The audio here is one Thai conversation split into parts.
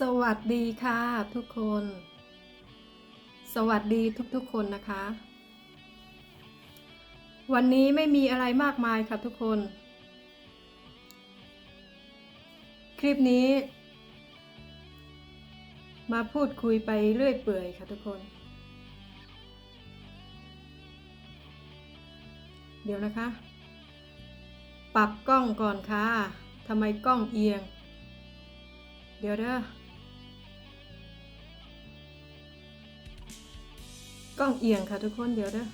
สวัสดีค่ะ ทุกคน สวัสดีทุกๆคนนะคะ วันนี้ไม่มีอะไรมากมายค่ะทุกคน คลิปนี้ มาพูดคุยไปเรื่อยเปื่อยค่ะทุกคน เดี๋ยวนะคะ ปรับกล้องก่อนค่ะทำไมกล้องเอียงเดี๋ยวเด้อ กล้องเอียงค่ะทุกคนเดี๋ยวเด้อ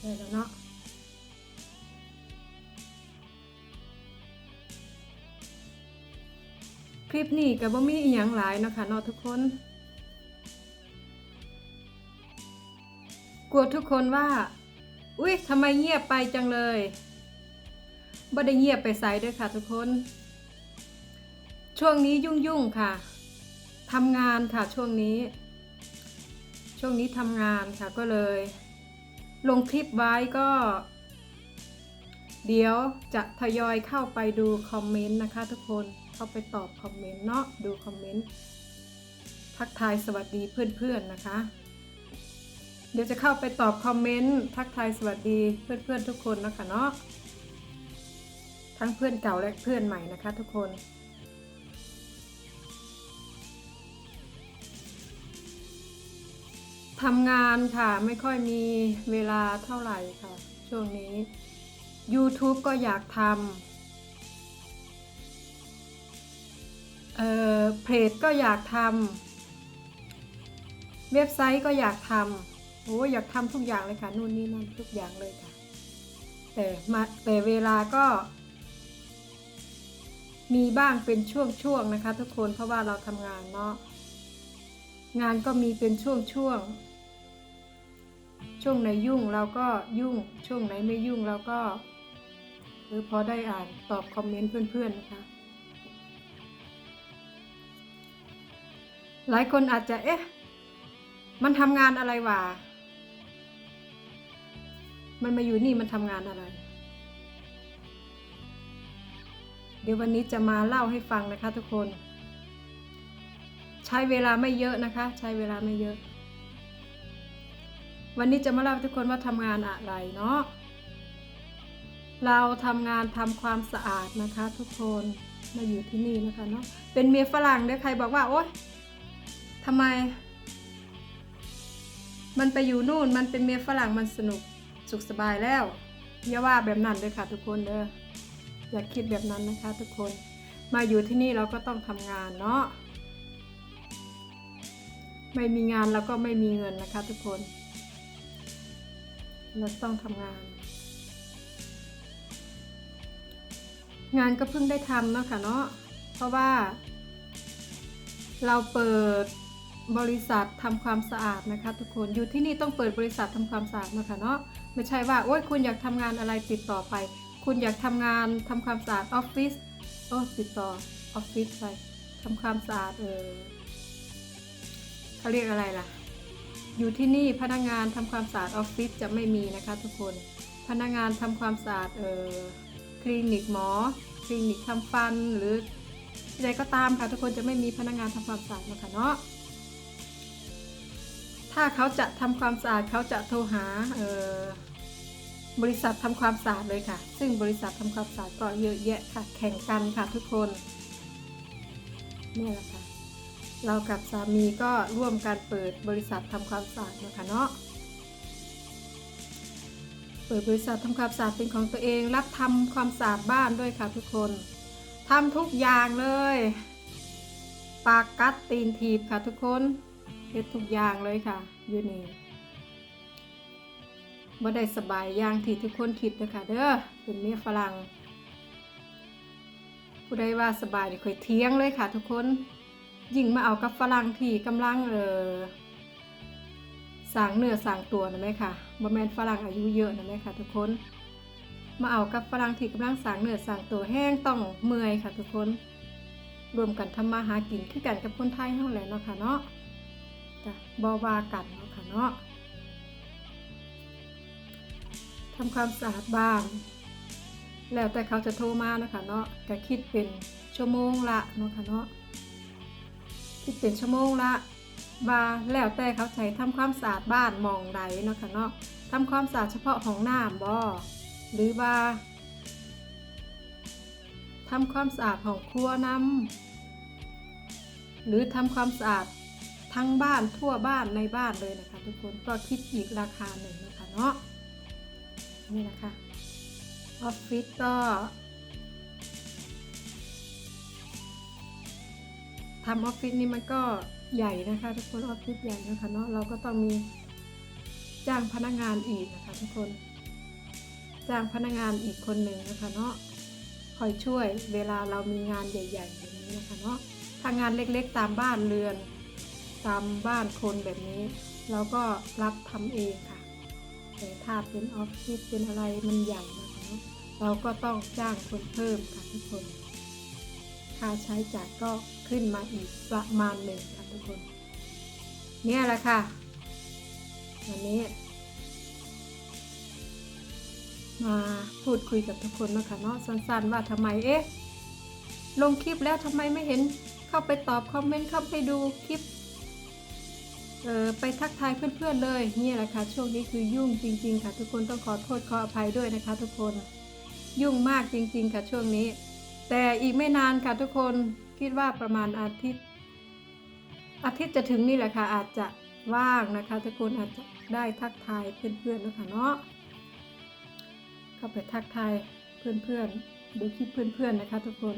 ได้แล้วเนาะคลิปนี้กับบ่มีอีหยังหลายนะคะเนาะทุกคน กลัวทุกคนว่า อุ๊ยทำไมเงียบไปจังเลยบ่ได้เงียบไปไสเด้วยค่ะทุกคน ช่วงนี้ยุ่งยุ่งๆค่ะทำงานค่ะช่วงนี้ ช่วงนี้ทำงานค่ะก็เลย ลงคลิปไว้ก็ เดี๋ยวจะทยอยเข้าไปดูคอมเมนต์นะคะ ทุกคนเข้าไปตอบคอมเมนต์เนาะดูคอมเมนต์ทักทายสวัสดีเพื่อนๆนะคะ เดี๋ยวจะเข้าไปตอบคอมเมนต์ทักทายสวัสดีเพื่อนๆทุกคนนะคะเนาะทั้งเพื่อนเก่าและเพื่อนใหม่นะคะ ทุกคน ทำงานค่ะไม่ค่อยมีเวลาเท่าไหร่ค่ะ ช่วงนี้ YouTube ก็อยากทำเอ่อเพจก็อยากทำเว็บไซต์ก็อยากทำโอ้อยากทำทุกอย่างเลยค่ะนู่นนี่นั่นทุกอย่างเลยค่ะ แต่มาแต่เวลาก็ มีบ้างเป็นช่วงๆนะคะ ทุกคนเพราะว่าเราทำงานเนาะงานก็มีเป็นช่วงช่วงๆ ช่วงไหนยุ่งเราก็ยุ่ง ช่วงไหนไม่ยุ่งเราก็ หรือพอได้อ่านตอบคอมเมนต์เพื่อนๆนะคะหลายคนอาจจะเอ๊ะ มันทำงานอะไรวะ มันมาอยู่นี่มันทำงานอะไร เดี๋ยววันนี้จะมาเล่าให้ฟังนะคะทุกคน ใช้เวลาไม่เยอะนะคะ ใช้เวลาไม่เยอะ วันนี้จะมาเล่าทุกคนว่าทำงานอะไรเนาะ เราทำงานทำความสะอาดนะคะทุกคนมาอยู่ที่นี่นะคะเนาะ เป็นเมียฝรั่งเด้อใครบอกว่าโอ๊ยทำไม มันไปอยู่นู่น มันเป็นเมียฝรั่งมันสนุกสุขสบายแล้วอย่าว่าแบบนั้นเลยค่ะทุกคนเด้ออย่าคิดแบบนั้นนะคะ ทุกคน มาอยู่ที่นี่เราก็ต้องทำงานเนาะ ไม่มีงานแล้วก็ไม่มีเงินนะคะ ทุกคน เราต้องทำงาน งานก็เพิ่งได้ทำเนาะค่ะเนาะเพราะว่า เราเปิดบริษัททำความสะอาดนะคะ ทุกคนอยู่ที่นี่ต้องเปิดบริษัททำความสะอาดนะคะเนาะไม่ใช่ว่าโอ้ยคุณอยากทำงานอะไรติดต่อไป คุณอยากทำงานทำความสะอาดออฟฟิศโอ้ติดต่อออฟฟิศไปทำความสะอาดเออเขาเรียกอะไรล่ะ อยู่ที่นี่พนักงานทำความสะอาดออฟฟิศจะไม่มีนะคะทุกคน พนักงานทำความสะอาดเอ่อคลินิกหมอ คลินิกทำฟันหรืออะไรก็ตามค่ะทุกคนจะไม่มีพนักงานทำความสะอาดนะคะเนาะถ้าเขาจะทำความสะอาดเขาจะโทรหาเอ่อบริษัททำความสะอาดเลยค่ะ ซึ่งบริษัททำความสะอาดก็เยอะแยะค่ะ แข่งกันค่ะทุกคนนี่แหละค่ะ เรากับสามีก็ร่วมการเปิดบริษัททำความสะอาดนะคะเนาะเปิดบริษัททำความสะอาดเป็นของตัวเอง รับทำความสะอาดบ้านด้วยค่ะทุกคนทำทุกอย่างเลย ปากกัดตีนทีบค่ะทุกคนเฮ็ดทุกอย่างเลยค่ะอยู่นี่บ่ได้สบายอย่างที่ทุกคนคิดนะคะเด้อเป็นเมียฝรั่งผู้ใดว่าสบายนี่ค่อยเที่ยงเลยค่ะทุกคน ยิ่งมาเอากับฝรั่งที่กำลังเออสางเนื้อสางตัวนะแม่ค่ะบ่แมนฝรั่งอายุเยอะนะแม่ค่ะ ทุกคน มาเอากับฝรั่งที่กำลังสางเนื้อสางตัวแห้งต้องเมื่อยค่ะ ทุกคน รวมกันทำมาหากินคือกันกับคนไทยเฮาแหละเนาะค่ะเนาะจ้ะบ่ว่ากันเนาะค่ะเนาะทำความสะอาดบ้านแล้วแต่เขาจะโทรมานะคะเนาะก็คิดเป็นชั่วโมงละเนาะค่ะเนาะ คิดเป็นชั่วโมงละว่าแล้วแต่เขาใช้ทำความสะอาดบ้านมองใดเนาะค่ะเนาะทำความสะอาดเฉพาะห้องน้ำบ่หรือว่าทำความสะอาดห้องครัวน้ำหรือทำความสะอาดทั้งบ้านทั่วบ้านในบ้านเลยนะคะทุกคนก็คิดอีกราคาหนึ่งนะคะเนาะนี่นะคะออฟฟิศก็ ทำออฟฟิศนี่มันก็ใหญ่นะคะ ทุกคนออฟฟิศใหญ่นะคะเนาะเราก็ต้องมีจ้างพนักงานอีกนะคะ ทุกคนจ้างพนักงานอีกคนหนึ่งนะคะเนาะคอยช่วยเวลาเรามีงานใหญ่ๆแบบนี้นะคะเนาะถ้างานเล็กๆตามบ้านเรือน ตามบ้านคนแบบนี้ เราก็รับทำเองค่ะ แต่ถ้าเป็นออฟฟิศเป็นอะไรมันใหญ่นะคะเนาะเราก็ต้องจ้างคนเพิ่มค่ะทุกคน ค่าใช้จ่ายก็ขึ้นมาอีกประมาณหนึ่งค่ะทุกคน เนี่ยแหละค่ะวันนี้ มาพูดคุยกับทุกคนนะคะเนาะสั้นๆว่าทำไมเอ๊ะลงคลิปแล้วทำไมไม่เห็นเข้าไปตอบคอมเมนต์เข้าไปดูคลิปเออไปทักทายเพื่อนๆเลยเนี่ยแหละค่ะช่วงนี้คือยุ่งจริง ๆ ค่ะ ทุกคนต้องขอโทษขออภัยด้วยนะคะ ทุกคนยุ่งมากจริง ๆ ค่ะช่วงนี้ แต่อีกไม่นานค่ะทุกคนคิดว่าประมาณอาทิตย์ อาทิตย์จะถึงนี่แหละค่ะ อาจจะว่างนะคะ ทุกคนอาจจะได้ทักทายเพื่อนๆนะคะเนาะเข้าไปทักทายเพื่อนๆดูคลิปเพื่อนๆนะคะ ทุกคน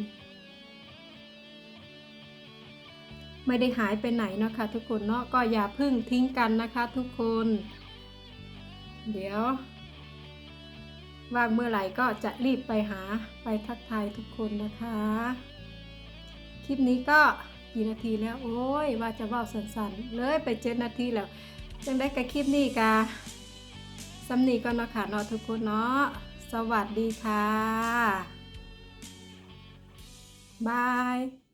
ไม่ได้หายไปไหนเนาะค่ะทุกคนเนาะก็อย่าพึ่งทิ้งกันนะคะ ทุกคน เดี๋ยว ว่างเมื่อไหร่ก็จะรีบไปหาไปทักทายทุกคนนะคะ คลิปนี้ก็กี่นาทีแล้ว โอ้ย ว่าจะว่าสั้นๆ เลยไปเจ็ดนาทีแล้วจังได้กับคลิปนี้กาสำนีก็เนาะค่ะนาะทุกคนเนาะสวัสดีค่ะบาย